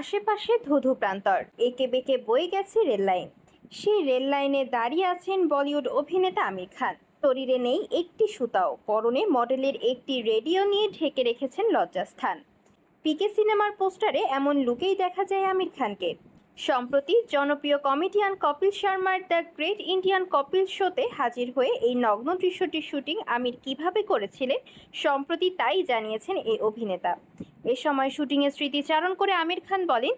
আশেপাশে ধুধু প্রান্তর। একে বেঁকে বয়ে গেছে রেললাইন সেই রেললাইনে দাঁড়িয়ে আছেন বলিউড অভিনেতা আমির খান। শরীরে নেই একটি সুতাও, পরনে মডেলের একটি রেডিও নিয়ে ঢেকে রেখেছেন লজ্জাস্থান। পিকে সিনেমার পোস্টারে এমন লুকেই দেখা যায় আমির খানকে। সম্প্রতি জনপ্রিয় কমেডিয়ান কপিল শর্মার দ্য গ্রেট ইন্ডিয়ান কপিল শোতে হাজির হয়ে এই নগ্ন দৃশ্যটির শুটিং আমির কীভাবে করেছিলেন সম্প্রতি তাই জানিয়েছেন এই অভিনেতা। এ সময় শুটিংয়ের স্মৃতিচারণ করে আমির খান বলেন,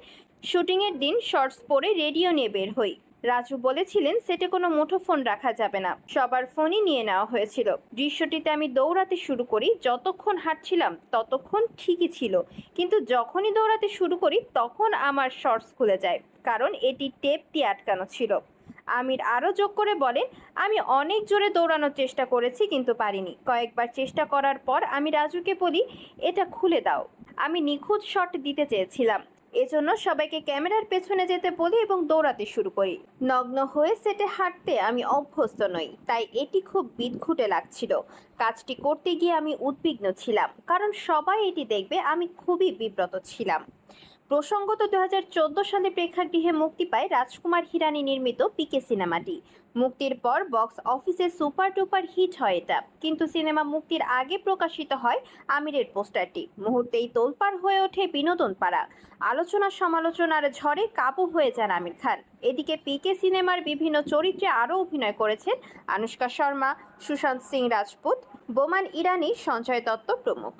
শুটিংয়ের দিন শর্টস পরে রেডিও নিয়ে বের হই। রাজু বলেছিলেন, সেটে কোনো মুঠোফোন রাখা যাবে না। সবার ফোনই নিয়ে নেওয়া হয়েছিল। দৃশ্যটিতে আমি দৌড়াতে শুরু করি। যতক্ষণ হাঁটছিলাম, ততক্ষণ ঠিকই ছিল। কিন্তু যখনই দৌড়াতে শুরু করি, তখন আমার শর্টস খুলে যায়, কারণ এটি টেপ দিয়ে আটকানো ছিল। আমির আরও যোগ করে বলেন, আমি অনেক জোরে দৌড়ানোর চেষ্টা করেছি, কিন্তু পারিনি। কয়েকবার চেষ্টা করার পর আমি রাজুকে বলি, এটা খুলে দাও। আমি নিখুঁত শট দিতে চেয়েছিলাম। এজন্য সবাইকে ক্যামেরার পেছনে যেতে বলি এবং দৌড়াতে শুরু করি। নগ্ন হয়ে সেটে হাঁটতে আমি অভ্যস্ত নই, তাই এটি খুব বিদঘুটে লাগছিল। কাজটি করতে গিয়ে আমি উদ্বিগ্ন ছিলাম, কারণ সবাই এটি দেখবে আমি খুবই বিব্রত ছিলাম। প্রসঙ্গত দু হাজার চোদ্দ সালে প্রেক্ষাগৃহে মুক্তি পায় রাজকুমার হিরানি নির্মিত পিকে সিনেমাটি। মুক্তির পর বক্স অফিসে সুপার টুপার হিট হয় এটা। কিন্তু সিনেমা মুক্তির আগে প্রকাশিত হয় আমিরের পোস্টারটি। মুহূর্তেই তোলপাড় হয়ে ওঠে বিনোদন পাড়া। আলোচনা সমালোচনার ঝড়ে কাবু হয়ে যান আমির খান। এদিকে পিকে সিনেমার বিভিন্ন চরিত্রে আরও অভিনয় করেছেন আনুষ্কা শর্মা, সুশান্ত সিং রাজপুত, বোমান ইরানি, সঞ্জয় দত্ত প্রমুখ।